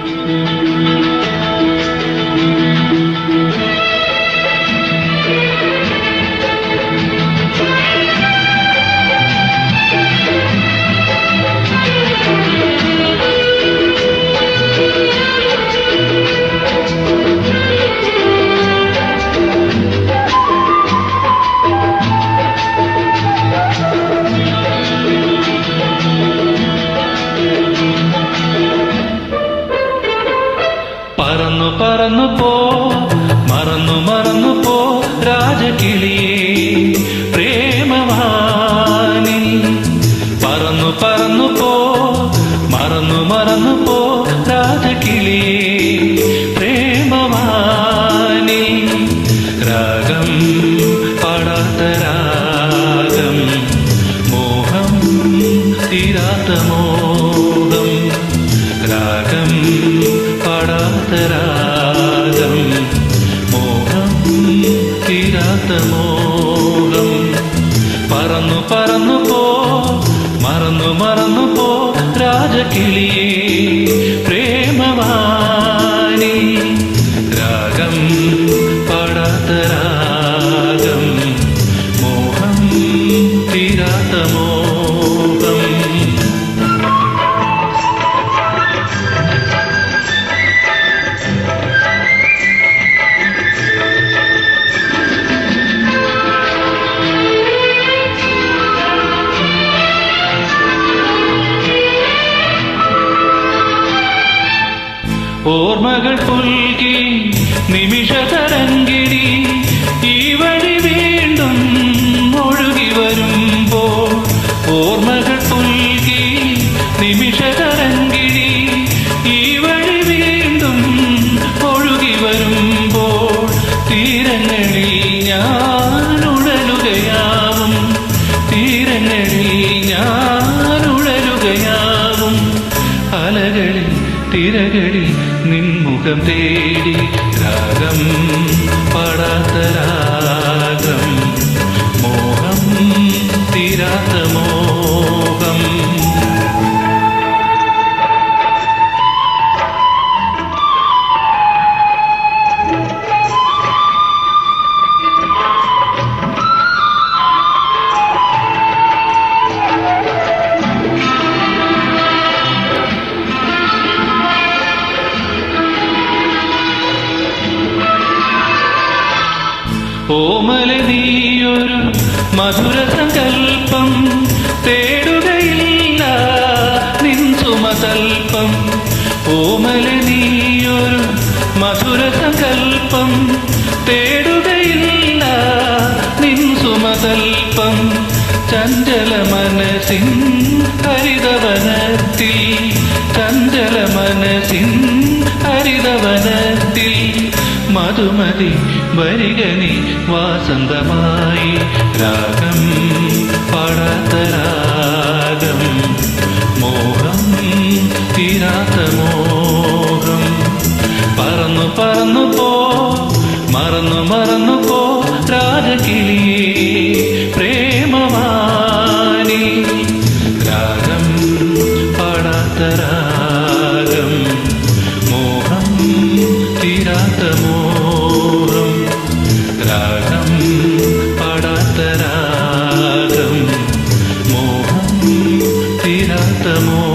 പറന്നു പറന്നു പോ മറന്നു മറന്നു പോ രാജകിളിയേ പ്രേമവാനി. പറന്നു പറന്നു പോ മറന്നു മറന്നു പോ രാജകിളിയേ പ്രേമവാനി. രാഗം പാടാത്ത രാഗം മോഹം തീരാത്ത മോഹം. രാഗം പാടാത്ത രാഗം. തീരാത്ത മോഹം ഓർമ്മകൾ പുൽകി നിമിഷ തരങ്കിടി ഈ വഴി വീണ്ടും ഒഴുകി വരുമ്പോൾ ഓർമ്മകൾ പുൽകി നിമിഷ തരങ്കിടി ഈ വഴി വീണ്ടും ഒഴുകി വരുമ്പോൾ തീരങ്ങളിൽ ഞാൻ ഉഴലുകയാവും തീരങ്ങളിൽ ഞാൻ ഉഴലുകയാവും. അലകളിൽ തിരകളിൽ നിൻമുഖം തേടി രാഗം പടാത്ത രാഗം. മോഹം തീരാത്ത മോഹം ഓമല നീയൊരു മധുര സങ്കൽപ്പം തേടുകയില്ല നിൻ സുമതൽപ്പം ഓമല നീയൊരു മധുര സങ്കൽപ്പം തേടുകയില്ല നിൻ സുമതൽപ്പം ചഞ്ചല മനസ്സിൻ ഹരിതവനത്തിൽ ചഞ്ചല മനസ്സിൻ ഹരിതവനത്തിൽ. മധുമതി വരികനി വാസന്തമായി. രാഗം പാടാത്തരാഗം മോഹം തീരാത്ത മോഹം. പറന്നു പറന്നു പോ മറന്നു മറന്നു പോ രാജകിളി പ്രേമവാനി രാഗം പാടാത്തരാഗം മോഹം തീരാത്ത മോഹം சத்தமோ